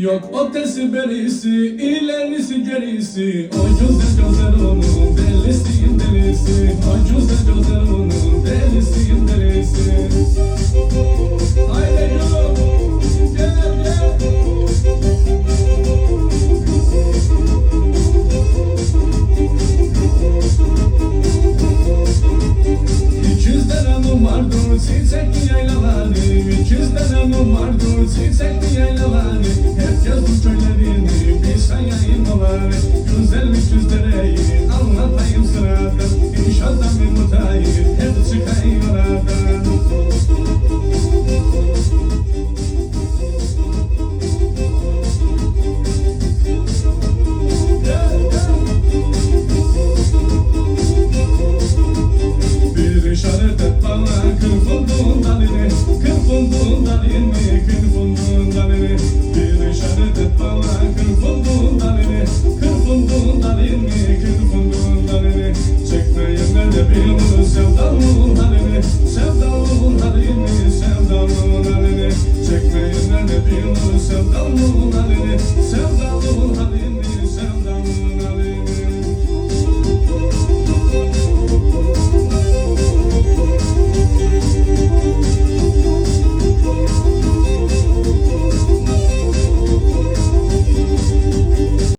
Yok ötesi berisi, ilerisi gerisi. O güzel güzel onun delisiyim delisi O güzel güzel onun delisiyim delisi Haydi yürü, gel gel İkiz denemim vardı çiçekli yaylaları. İkiz denemim vardı çiçekli yaylaları Herkes bu köylerini bir sayayım oları Güzel bir yüzlereyi anlatayım sıradan İnşallah bir mutayı hep çıkayım Bir işaret et bana kır funduğun dalini Kır funduğun dalini, Çekmeyiz ne de bir sen dalmalı ne sen